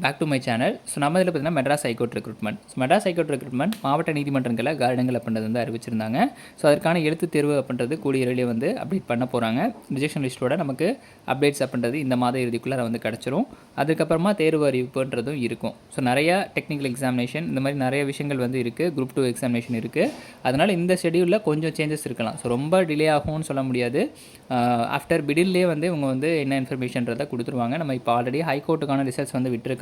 Back to my channel so நம்ம இதில் பார்த்தீங்கன்னா Madras high court recruitment so Madras high court recruitment மாவட்ட நீதிமன்றங்களில் காரணங்கள் அப்படின்றது வந்து அறிவிச்சிருந்தாங்க. ஸோ அதற்கான எழுத்து தேர்வு அப்படின்றது கூடிய விரைவில் வந்து அப்டேட் பண்ண போகிறாங்க ரிஜெக்ஷன் லிஸ்ட்டோட நமக்கு அப்டேட்ஸ் அப்படின்றது இந்த மாத இறுதிக்குள்ளே வந்து கிடச்சிரும். அதுக்கப்புறமா தேர்வு அறிவிப்புன்றதும் இருக்கும். ஸோ நிறையா டெக்னிக்கல் எக்ஸாமினேஷன் இந்த மாதிரி நிறைய விஷயங்கள் வந்து இருக்குது குரூப் டூ எக்ஸாமினேஷன் இருக்குது அதனால் இந்த ஷெடியூலில் கொஞ்சம் சேஞ்சஸ் இருக்கலாம். ஸோ ரொம்ப டிலே ஆகும்னு சொல்ல முடியாது. ஆஃப்டர் பிடில்லே வந்து இவங்க வந்து என்ன இன்ஃபர்மேஷன்றதை கொடுத்துருவாங்க. நம்ம இப்போ ஆல்ரெடி ஹைகோர்ட்டுக்கான ரிசல்ட்ஸ் வந்து விட்டுருக்காங்க.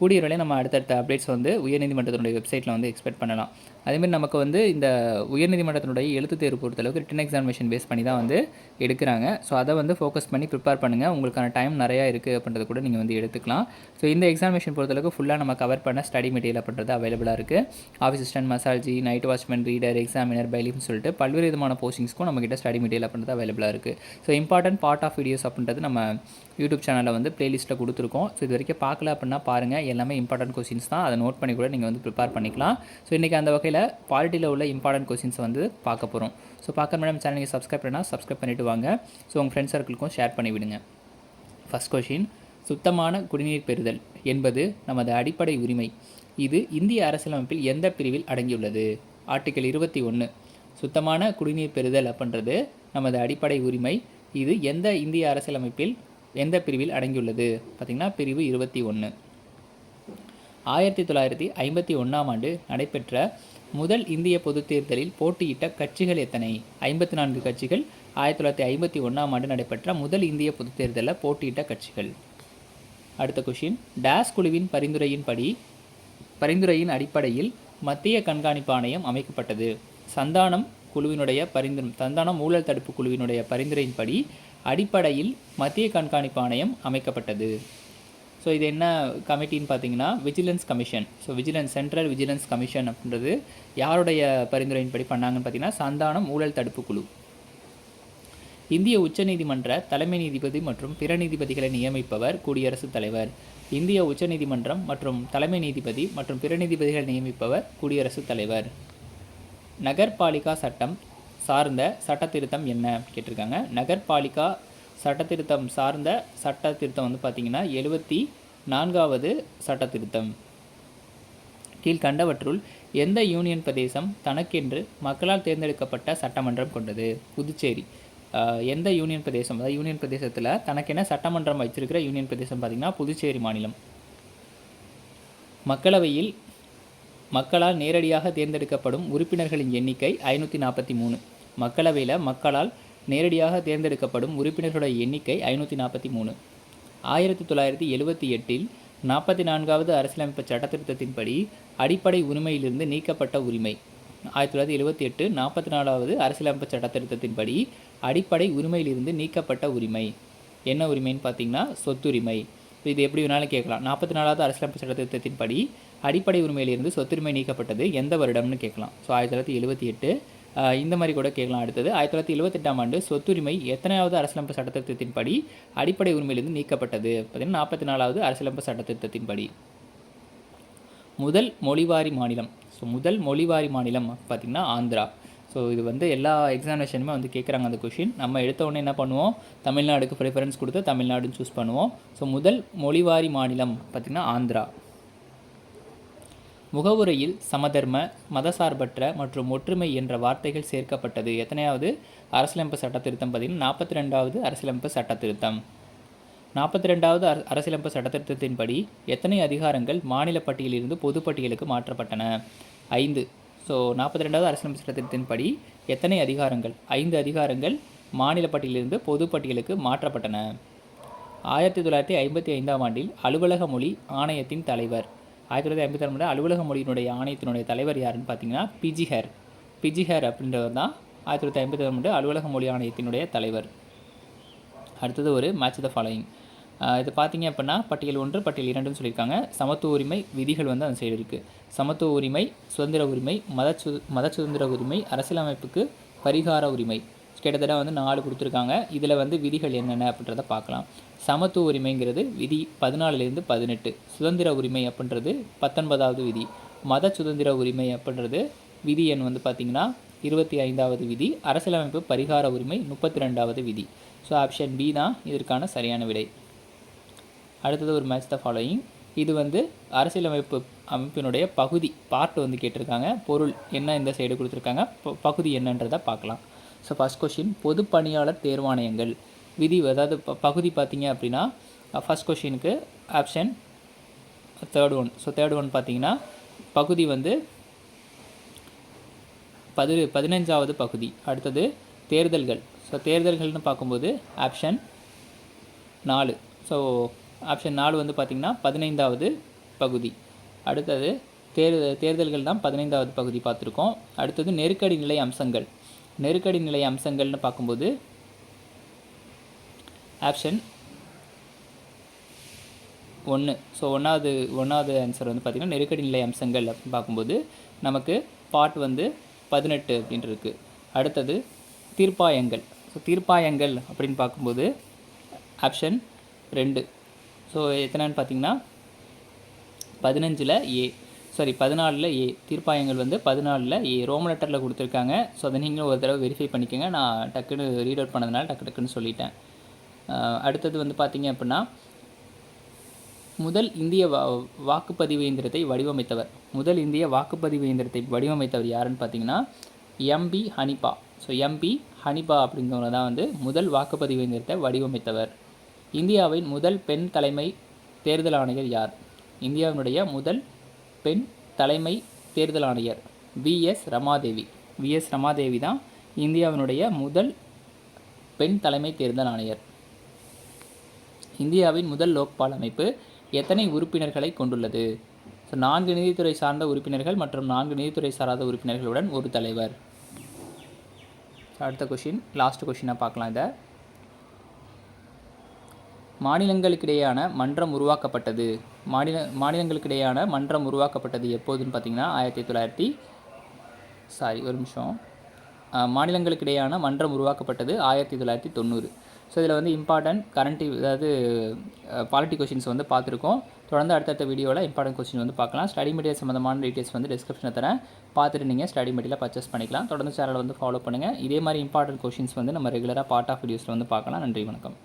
கூடிய விரைவில் நம்ம அடுத்தடுத்த அப்டேட்ஸ் வந்து உயர்நீதிமன்றத்தினுடைய வெப்சைட்டில் வந்து எக்ஸ்பெக்ட் பண்ணலாம். அதேமாதிரி நமக்கு வந்து இந்த உயர்நீதிமன்றத்தினுடைய எழுத்து தேர்வு பொறுத்தளவுக்கு ரிட்டன் எக்ஸாமினேஷன் பேஸ் பண்ணி தான் வந்து எடுக்கிறாங்க. ஸோ அதை வந்து ஃபோக்கஸ் பண்ணி ப்ரிப்பேர் பண்ணுங்கள் உங்களுக்கான டைம் நிறையா இருக்குது அப்படின்றது கூட நீங்கள் வந்து எடுத்துக்கலாம். ஸோ இந்த எக்ஸாமினேஷன் பொறுத்தளவுக்கு ஃபுல்லாக நம்ம கவர் பண்ண ஸ்டடி மெட்டீரியல் அப்படின்றது அவைலபிளாக இருக்குது ஆஃபீஸ் அசிஸ்டன்ட் மசாஜி நைட் வாட்ச்மேன் ரீடர் எக்ஸாமினர் பைலின்னு சொல்லிட்டு பல்வேறு விதமான போஸ்டிங்ஸ்க்கும் நம்மக்கிட்ட ஸ்டடி மெட்டீரியல் அப்படின்றது அவைலபிளாக இருக்குது so important part of videos அப்படின்றது நம்ம யூடியூப் சேனலில் வந்து ப்ளேலிஸ்ட்டில் கொடுத்துருக்கோம். ஸோ இது வரைக்கும் பார்க்கல அப்படின்னா பாருங்கள் எல்லாமே இம்பார்ட்டன்ட் கொஸ்டின்ஸ் தான். அதை நோட் பண்ணி கூட நீங்கள் வந்து ப்ரிப்பேர் பண்ணிக்கலாம். ஸோ இன்றைக்கி அந்த வகையில் பாலிட்டியில் உள்ள இம்பார்ட்டன்ட் கொஸ்டின்ஸ் வந்து பார்க்க போகிறோம் ஸோ பார்க்க மேடம் சேனலுக்கு நீங்கள் சப்ஸ்கிரைப் பண்ணால் சப்ஸ்கிரைப் பண்ணிவிட்டு வாங்க. ஸோ உங்கள் ஃப்ரெண்ட்ஸ் சர்க்கிளுக்கும் ஷேர் பண்ணி விடுங்க. ஃபஸ்ட் கொஷின் சுத்தமான குடிநீர் பெறுதல் என்பது நமது அடிப்படை உரிமை. இது இந்திய அரசியலமைப்பில் எந்த பிரிவில் அடங்கியுள்ளது? ஆர்டிக்கல் இருபத்தி ஒன்று சுத்தமான குடிநீர் பெறுதல் அப்படின்றது நமது அடிப்படை உரிமை. இது எந்த இந்திய அரசியலமைப்பில் எந்த பிரிவில் அடங்கியுள்ளது? பார்த்திங்கன்னா பிரிவு இருபத்தி ஒன்று ஆயிரத்தி தொள்ளாயிரத்தி ஐம்பத்தி ஒன்றாம் ஆண்டு நடைபெற்ற முதல் இந்திய பொதுத் தேர்தலில் போட்டியிட்ட கட்சிகள் எத்தனை? ஐம்பத்தி நான்கு கட்சிகள். ஆயிரத்தி தொள்ளாயிரத்தி ஐம்பத்தி ஒன்றாம் ஆண்டு நடைபெற்ற முதல் இந்திய பொதுத் தேர்தலில் போட்டியிட்ட கட்சிகள். அடுத்த கொஷின் டேஸ் குழுவின் பரிந்துரையின்படி பரிந்துரையின் அடிப்படையில் மத்திய கண்காணிப்பு ஆணையம் அமைக்கப்பட்டது. சந்தானம் குழுவினுடைய பரிந்துரை சந்தானம் ஊழல் தடுப்பு குழுவினுடைய பரிந்துரையின்படி அடிப்படையில் மத்திய கண்காணிப்பு ஆணையம் அமைக்கப்பட்டது. ஸோ இது என்ன கமிட்டின்னு பார்த்தீங்கன்னா vigilance commission so vigilance central vigilance commission அப்படின்றது யாருடைய பரிந்துரையின்படி பண்ணாங்கன்னு பார்த்தீங்கன்னா சந்தானம் ஊழல் தடுப்பு குழு. இந்திய உச்சநீதிமன்ற தலைமை நீதிபதி மற்றும் பிற நீதிபதிகளை நியமிப்பவர் குடியரசுத் தலைவர். இந்திய உச்சநீதிமன்றம் மற்றும் தலைமை நீதிபதி மற்றும் பிற நீதிபதிகளை நியமிப்பவர் குடியரசுத் தலைவர். நகர்பாலிகா சட்டம் சார்ந்த சட்டத்திருத்தம் என்ன கேட்டிருக்காங்க. நகர்பாலிகா சட்டத்திருத்தம் சார்ந்த சட்ட திருத்தம் வந்து பார்த்திங்கன்னா எழுபத்தி நான்காவது சட்டத்திருத்தம். கீழ் கீழ்கண்டவற்றுள் எந்த யூனியன் பிரதேசம் தனக்கென்று மக்களால் தேர்ந்தெடுக்கப்பட்ட சட்டமன்றம் கொண்டது? புதுச்சேரி. எந்த யூனியன் பிரதேசம்? அதாவது யூனியன் பிரதேசத்தில் தனக்கென சட்டமன்றம் வச்சிருக்கிற யூனியன் பிரதேசம் பார்த்திங்கன்னா புதுச்சேரி மாநிலம். மக்களவையில் மக்களால் நேரடியாக தேர்ந்தெடுக்கப்படும் உறுப்பினர்களின் எண்ணிக்கை ஐநூற்றி நாற்பத்தி மூணு. மக்களவையில் மக்களால் நேரடியாக தேர்ந்தெடுக்கப்படும் உறுப்பினர்களுடைய எண்ணிக்கை ஐநூற்றி நாற்பத்தி மூணு. ஆயிரத்தி தொள்ளாயிரத்தி எழுபத்தி எட்டில் நாற்பத்தி நான்காவது அரசியலமைப்பு சட்டத்திருத்தத்தின்படி அடிப்படை உரிமையிலிருந்து நீக்கப்பட்ட உரிமை. ஆயிரத்தி தொள்ளாயிரத்தி எழுபத்தி எட்டு நாற்பத்தி நாலாவது அரசியலமைப்பு சட்டத்திருத்தத்தின்படி அடிப்படை உரிமையிலிருந்து நீக்கப்பட்ட உரிமை. என்ன உரிமைன்னு பார்த்தீங்கன்னா சொத்துரிமை. இது எப்படி வேணாலும் கேட்கலாம். நாற்பத்தி நாலாவது அரசியலமைப்பு சட்டத்திருத்தத்தின்படி அடிப்படை உரிமையிலிருந்து சொத்துரிமை நீக்கப்பட்டது எந்த வருடம்னு கேட்கலாம். ஸோ ஆயிரத்தி தொள்ளாயிரத்தி எழுபத்தி எட்டு இந்த மாதிரி கூட கேட்கலாம். அடுத்தது ஆயிரத்தி தொள்ளாயிரத்தி எழுபத்தெட்டாம் ஆண்டு சொத்துரிமை எத்தனையாவது அரசியலமைப்பு சட்டத்திருத்தத்தின்படி அடிப்படை உரிமையிலிருந்து நீக்கப்பட்டது? பார்த்தீங்கன்னா நாற்பத்தி நாலாவது அரசியலமைப்பு சட்டத்திருத்தத்தின்படி. முதல் மொழிவாரி மாநிலம். ஸோ முதல் மொழிவாரி மாநிலம் பார்த்திங்கன்னா ஆந்திரா. ஸோ இது வந்து எல்லா எக்ஸாமினேஷனுமே வந்து கேட்குறாங்க அந்த கொஷின் நம்ம எடுத்த உடனே என்ன பண்ணுவோம்? தமிழ்நாடுக்கு ப்ரிஃபரன்ஸ் கொடுத்து தமிழ்நாடுன்னு சூஸ் பண்ணுவோம். ஸோ முதல் மொழிவாரி மாநிலம் பார்த்திங்கன்னா ஆந்திரா. முகவுரையில் சமதர்ம மதசார்பற்ற மற்றும் ஒற்றுமை என்ற வார்த்தைகள் சேர்க்கப்பட்டது. எத்தனையாவது? அரசியலமைப்பு சட்ட திருத்தம் பார்த்தீங்கன்னா நாற்பத்தி ரெண்டாவது அரசியலமைப்பு சட்ட திருத்தம் நாற்பத்தி ரெண்டாவது அர அரசியலமைப்பு சட்டத்திருத்தத்தின்படி எத்தனை அதிகாரங்கள் மாநில பட்டியலிருந்து பொதுப்பட்டியலுக்கு மாற்றப்பட்டன? ஐந்து. ஸோ நாற்பத்தி ரெண்டாவது அரசியலமைப்பு சட்டத்திருத்தத்தின்படி எத்தனை அதிகாரங்கள்? ஐந்து அதிகாரங்கள் மாநில பட்டியலிருந்து பொதுப்பட்டியலுக்கு மாற்றப்பட்டன. ஆயிரத்தி தொள்ளாயிரத்தி ஐம்பத்தி ஐந்தாம் ஆண்டில் அலுவலக மொழி ஆணையத்தின் தலைவர். ஆயிரத்தி தொள்ளாயிரத்தி ஐம்பத்தி ஆறு அலுவலக மொழியினுடைய ஆணையத்தினுடைய தலைவர் யாருன்னு பார்த்தீங்கன்னா பிஜிஹர் பிஜிஹர் அப்படின்றவர் தான் ஆயிரத்தி தொள்ளாயிரத்தி ஐம்பத்தி ஆறு அலுவலக மொழி ஆணையத்தினுடைய தலைவர். அடுத்தது ஒரு மேட்ச் த ஃபாலோயிங் இது பார்த்தீங்க அப்படின்னா பட்டியல் ஒன்று பட்டியல் இரண்டுன்னு சொல்லியிருக்காங்க. சமத்துவ உரிமை விதிகள் வந்து அந்த சைடு இருக்குது சமத்துவ உரிமை சுதந்திர உரிமை மத சு மத சுதந்திர உரிமை அரசியலமைப்புக்கு பரிகார உரிமை. கிட்டத்தட்ட வந்து நாலு கொடுத்துருக்காங்க. இதில் வந்து விதிகள் என்னென்ன அப்படின்றத பார்க்கலாம். சமத்துவ உரிமைங்கிறது விதி பதினாலுலேருந்து பதினெட்டு. சுதந்திர உரிமை அப்படின்றது பத்தொன்பதாவது விதி. மத சுதந்திர உரிமை அப்படின்றது விதி எண் வந்து பார்த்திங்கன்னா இருபத்தி ஐந்தாவது விதி. அரசியலமைப்பு பரிகார உரிமை முப்பத்தி ரெண்டாவது விதி. ஸோ ஆப்ஷன் பி தான் இதற்கான சரியான விடை. அடுத்தது ஒரு மேட்ச் த ஃபாலோயிங் இது வந்து அரசியலமைப்பு அமைப்பினுடைய பகுதி. பார்ட் வந்து கேட்டிருக்காங்க. பொருள் என்ன இந்த சைடு கொடுத்துருக்காங்க. ப- பகுதி என்னன்றதை பார்க்கலாம். ஸோ ஃபஸ்ட் கொஷின் பொது பணியாளர் தேர்வாணையங்கள். விதி அதாவது ப- பகுதி பார்த்தீங்க அப்படின்னா ஃபஸ்ட் கொஷினுக்கு option third one so third one பார்த்தீங்கன்னா பகுதி வந்து பதி பதினஞ்சாவது பகுதி. அடுத்தது தேர்தல்கள். ஸோ தேர்தல்கள்னு பார்க்கும்போது ஆப்ஷன் நாலு. ஸோ ஆப்ஷன் நாலு வந்து பார்த்திங்கன்னா பதினைந்தாவது பகுதி. அடுத்தது தேர் தேர்தல்கள் தான் பதினைந்தாவது பகுதி பார்த்துருக்கோம். அடுத்தது நெருக்கடி நிலை அம்சங்கள். நெருக்கடி நிலை அம்சங்கள்னு பார்க்கும்போது ஆப்ஷன் ஒன்று ஸோ ஒன்றாவது ஒன்றாவது ஆன்சர் வந்து பார்த்திங்கன்னா நெருக்கடி நிலை அம்சங்கள் அப்படின்னு பார்க்கும்போது நமக்கு பார்ட் வந்து பதினெட்டு அப்படின்ட்டு இருக்குது அடுத்தது தீர்ப்பாயங்கள். ஸோ தீர்ப்பாயங்கள் அப்படின்னு பார்க்கும்போது ஆப்ஷன் ரெண்டு. ஸோ எத்தனைன்னு பார்த்தீங்கன்னா பதினஞ்சில் ஏ சாரி பதினாலில் ஏ தீர்ப்பாயங்கள் வந்து பதினாலில் ஏ ரோம லெட்டரில் கொடுத்துருக்காங்க. ஸோ அதை நீங்களும் ஒரு தடவை வெரிஃபை பண்ணிக்கோங்க. நான் டக்குன்னு ரீட் அவுட் பண்ணதுனால டக்கு டக்குன்னு சொல்லிட்டேன். அடுத்தது வந்து பார்த்தீங்க அப்படின்னா முதல் இந்திய வா வாக்குப்பதிவு இயந்திரத்தை வடிவமைத்தவர். முதல் இந்திய வாக்குப்பதிவு இயந்திரத்தை வடிவமைத்தவர் யாருன்னு பார்த்தீங்கன்னா M P Hanifa so M P Hanifa அப்படிங்கிறவங்க தான் வந்து முதல் வாக்குப்பதிவு இயந்திரத்தை வடிவமைத்தவர். இந்தியாவின் முதல் பெண் தலைமை தேர்தல் ஆணையர் யார்? இந்தியாவினுடைய முதல் பெண் தலைமை தேர்தல் ஆணையர் விஎஸ் ரமாதேவி. விஎஸ் ரமாதேவி தான் இந்தியாவினுடைய முதல் பெண் தலைமை தேர்தல் ஆணையர். இந்தியாவின் முதல் லோக்பால் அமைப்பு எத்தனை உறுப்பினர்களை கொண்டுள்ளது? ஸோ நான்கு நீதித்துறை சார்ந்த உறுப்பினர்கள் மற்றும் நான்கு நீதித்துறை சாராத உறுப்பினர்களுடன் ஒரு தலைவர். அடுத்த கொஷின் லாஸ்ட் கொஷினாக பார்க்கலாம் இதை. மாநிலங்களுக்கிடையான மன்றம் உருவாக்கப்பட்டது. மாநில மாநிலங்களுக்கிடையான மன்றம் உருவாக்கப்பட்டது எப்போதுன்னு பார்த்தீங்கன்னா ஆயிரத்தி தொள்ளாயிரத்தி சாரி ஒரு நிமிஷம். மாநிலங்களுக்கிடையான மன்றம் உருவாக்கப்பட்டது ஆயிரத்தி தொள்ளாயிரத்தி தொண்ணூறு. ஸோ இதில் வந்து இம்பார்ட்டன்ட் கரண்ட் அதாவது பாலிட்டி கொஷின்ஸ் வந்து பார்த்துருக்கோம். தொடர்ந்து அடுத்தடுத்த வீடியோவில் இம்பார்ட்டன்ட் கொஸ்டின் வந்து பார்க்கலாம். ஸ்டடி மெட்டீரியல் சம்மந்தமான டீட்டெயில்ஸ் வந்து டிஸ்கிரிப்ஷனில் தரேன். பார்த்துட்டு நீங்கள் ஸ்டடி மெட்டீரியல் பர்ச்சேஸ் பண்ணிக்கலாம். தொடர்ந்து சேனலை வந்து ஃபாலோ பண்ணுங்கள் இதே மாதிரி இம்பார்ட்டன்ட் கொஷின்ஸ் வந்து நம்ம ரெகுலராக பார்ட் ஆஃப் வீடியோஸில் வந்து பார்க்கலாம். நன்றி வணக்கம்.